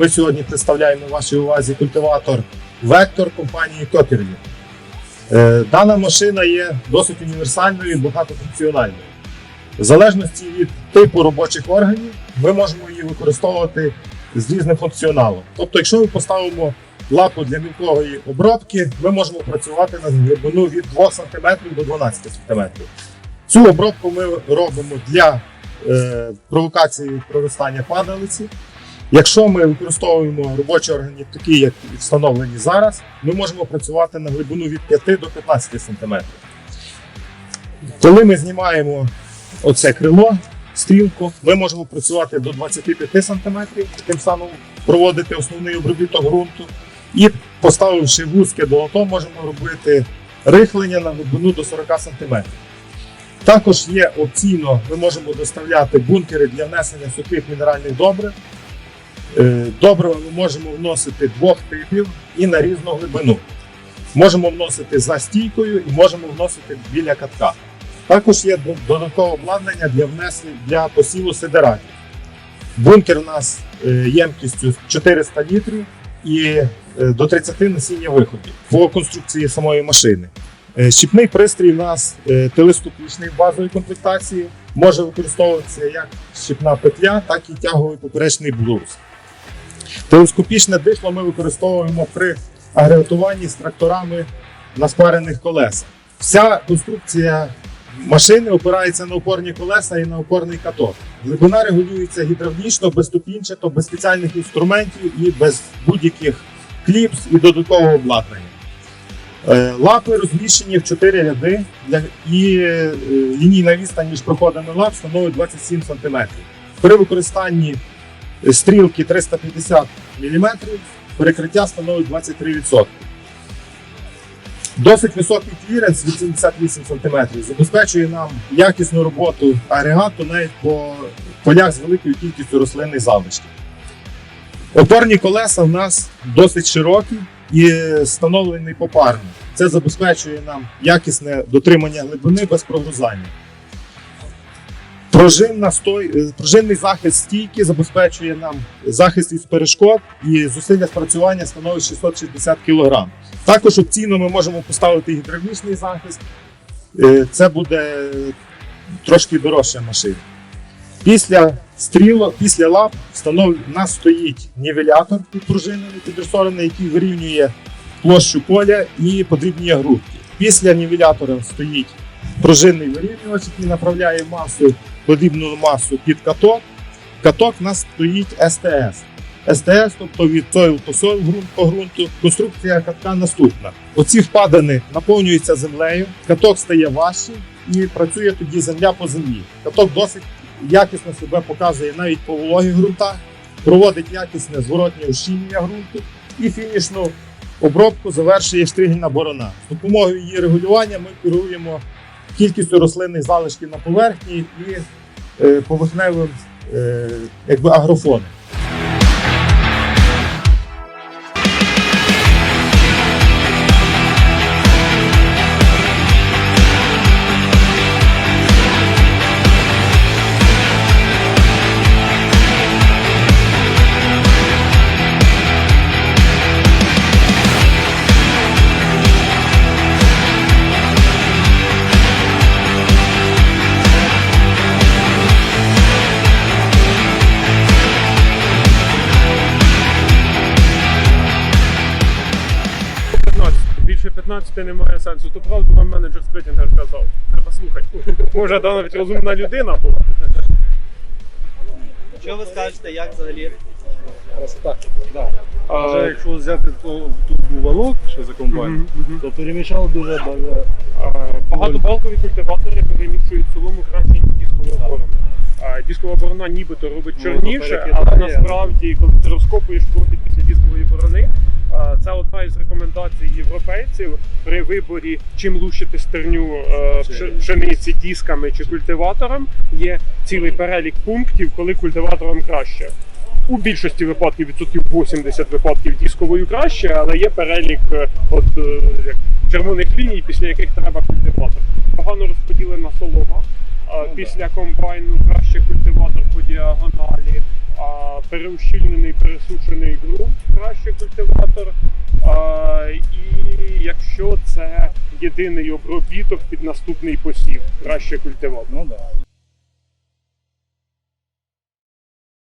Ми сьогодні представляємо вашій увазі культиватор Вектор компанії Кокерлі. Е, Дана машина є досить універсальною і багатофункціональною. В залежності від типу робочих органів, ми можемо її використовувати з різним функціоналом. Тобто, якщо ми поставимо лапу для мілкої обробки, ми можемо працювати на глибину від 2 см до 12 см. Цю обробку ми робимо для е, провокації проростання падалиці. Якщо ми використовуємо робочі органи, такі, як встановлені зараз, ми можемо працювати на глибину від 5 до 15 см. Коли ми знімаємо оце крило, стрілку, ми можемо працювати до 25 см, тим самим проводити основний обробіток ґрунту. І поставивши вузьке долото, можемо робити рихлення на глибину до 40 см. Також є опційно, ми можемо доставляти бункери для внесення сухих мінеральних добрив. Е, Добрива ми можемо вносити двох типів і на різну глибину. Можемо вносити за стійкою і можемо вносити біля катка. Також є додаткове обладнання для внесення для посіву сидератів. Бункер у нас е, ємкістю 400 літрів і е, до 30 насіння виходів по конструкції самої машини. Щіпний пристрій у нас телескопічний в базовій комплектації, може використовуватися як щіпна петля, так і тяговий поперечний блуз. Телескопічне дишло ми використовуємо при агрегатуванні з тракторами на спарених колесах. Вся конструкція машини опирається на опорні колеса і на опорний каток. Глибина регулюється гідравлічно, безступінчато, без спеціальних інструментів і без будь-яких кліпс і додаткового обладнання. Е, Лапи розміщені в 4 ряди і е, лінійна відстань між проходами лап становить 27 см. При використанні стрілки 350 мм, перекриття становить 23%. Досить високий кліренс від 78 см забезпечує нам якісну роботу агрегату навіть по полях з великою кількістю рослинних залишків. Опорні колеса в нас досить широкі і встановлені попарно. Це забезпечує нам якісне дотримання глибини без прогрузання. Пружинна стой... е, Пружинний захист стійки забезпечує нам захист від перешкод і зусилля спрацювання становить 660 кг. Також опційно ми можемо поставити гідравлічний захист. Е, Це буде трошки дорожча машина. Після стрілок, після лап встанов... у нас стоїть нівелятор підпружинений, підресорений, який вирівнює площу поля і подрібнює грудки. Після нівелятора стоїть пружинний вирівнювач, який направляє масу, подрібну масу під каток. Каток у нас стоїть СТС. СТС, тобто від to ґрунт по ґрунту. Конструкція катка наступна. Оці впадини наповнюються землею, каток стає важчий і працює тоді земля по землі. Каток досить якісно себе показує навіть по вологих ґрунтах, проводить якісне зворотнє ущільнення ґрунту і фінішну обробку завершує штригельна борона. З допомогою її регулювання ми керуємо кількістю рослинних залишків на поверхні і е, поверхневим е, якби агрофоном. Більше 15 немає сенсу. То правду вам менеджер Сплітінгер казав. Треба слухати. Може, да, навіть розумна людина була. Що ви скажете, як взагалі? Красота. А А, якщо взяти то, тут був валок, що за комбайн, мгм, мгм. то перемішало дуже добре. А, Багатобалкові культиватори перемішують солому краще, ніж дискову оборону. А, Дискова борона нібито робить Ну, чорніше, але насправді, коли ти розкопуєш профіль одна із рекомендацій європейців при виборі, чим лущити стерню е, пшениці дисками чи культиватором. Є цілий перелік пунктів, коли культиватором краще. У більшості випадків відсотків 80 випадків дисковою краще, але є перелік, е, от е, як червоних ліній, після яких треба культиватор. Погано розподілена солома. Ну, Після комбайну краще культиватор по діагоналі, а переущільнений, пересушений ґрунт, краще культиватор. І якщо це єдиний обробіток під наступний посів, краще культивувати. Ну да.